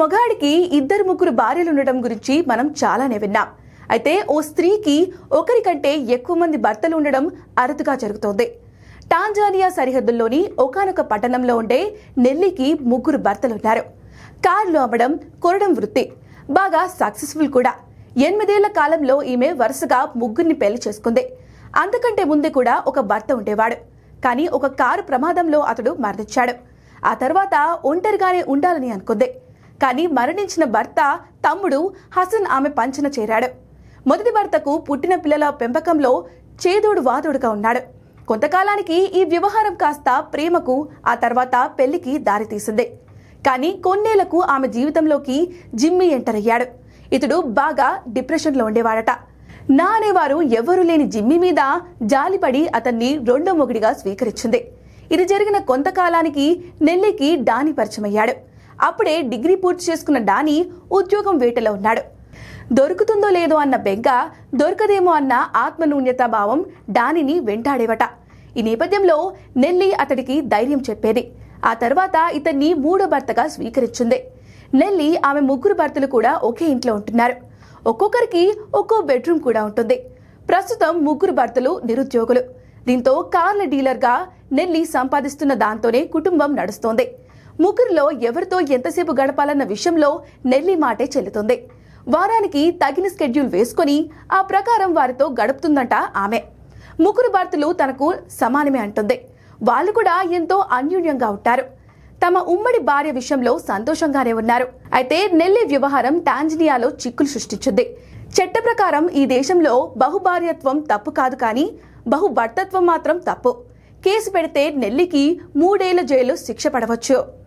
మగాడికి ఇద్దరు ముగ్గురు భార్యలు ఉండటం గురించి మనం చాలానే విన్నాం. అయితే ఓ స్త్రీకి ఒకరికంటే ఎక్కువ మంది భర్తలు ఉండడం అరుదుగా జరుగుతోంది. టాంజానియా సరిహద్దుల్లోని ఒకానొక పట్టణంలో ఉండే నెల్లికి ముగ్గురు భర్తలున్నారు కార్లు అమ్మడం కొనడం వృత్తి. బాగా సక్సెస్ఫుల్ కూడా. ఎనిమిదేళ్ళ కాలంలో ఈమె వరుసగా ముగ్గురిని పెళ్ళి చేసుకుంది. అంతకంటే ముందే కూడా ఒక భర్త ఉండేవాడు. కానీ ఒక కారు ప్రమాదంలో అతడు మరణించాడు. ఆ తర్వాత ఒంటరిగానే ఉండాలని అనుకుంది. కానీ మరణించిన భర్త తమ్ముడు హసన్ ఆమె పంచన చేరాడు. మొదటి భర్తకు పుట్టిన పిల్లల పెంపకంలో చేదోడు వాదోడుగా ఉన్నాడు. కొంతకాలానికి ఈ వ్యవహారం కాస్త ప్రేమకు ఆ తర్వాత పెళ్ళికి దారితీసింది కానీ కొన్నేళ్ళకు ఆమె జీవితంలోకి జిమ్మి ఎంటర్ అయ్యాడు. ఇతడు బాగా డిప్రెషన్లో ఉండేవాడట. నా అనేవారు ఎవరూ లేని జిమ్మి మీద జాలిపడి అతన్ని రెండో మొగుడిగా స్వీకరించింది. ఇది జరిగిన కొంతకాలానికి నెల్లికి డాని పరిచయమయ్యాడు. అప్పుడే డిగ్రీ పూర్తి చేసుకున్న డానీ ఉద్యోగం వేటలో ఉన్నాడు. దొరుకుతుందో లేదో అన్న బెంగ దొరకదేమో అన్న ఆత్మనూన్యత భావం డానిని వెంటాడేవట. ఈ నేపథ్యంలో నెల్లి అతడికి ధైర్యం చెప్పేది. ఆ తర్వాత ఇతన్ని మూడో భర్తగా స్వీకరించింది. నెల్లి ఆమె ముగ్గురు భర్తలు కూడా ఒకే ఇంట్లో ఉంటున్నారు. ఒక్కొక్కరికి ఒక్కో బెడ్రూమ్ కూడా ఉంటుంది. ప్రస్తుతం ముగ్గురు భర్తలు నిరుద్యోగులు. దీంతో కార్ల డీలర్గా నెల్లి సంపాదిస్తున్న దాంతోనే కుటుంబం నడుస్తోంది. ముగ్గురులో ఎవరితో ఎంతసేపు గడపాలన్న విషయంలో నెల్లి మాటే చెల్లుతుంది. వారానికి తగిన స్కెడ్యూల్ వేసుకొని ఆ ప్రకారం వారితో గడుపుతుందంట ఆమె. ముగ్గురు భర్తలు తనకు సమానమే అంటుంది. వాళ్ళు కూడా ఎంతో అన్యూన్యంగా ఉంటారు. తమ ఉమ్మడి భార్య విషయంలో సంతోషంగానే ఉన్నారు. అయితే నెల్లి వ్యవహారం టాంజనియాలో చిక్కులు సృష్టించింది. చట్ట ప్రకారం ఈ దేశంలో బహుభార్యత్వం తప్పు కాదు కానీ బహుభర్తత్వం మాత్రం తప్పు. కేసు పెడితే నెల్లికి మూడేళ్ళ జైలు శిక్ష పడవచ్చు.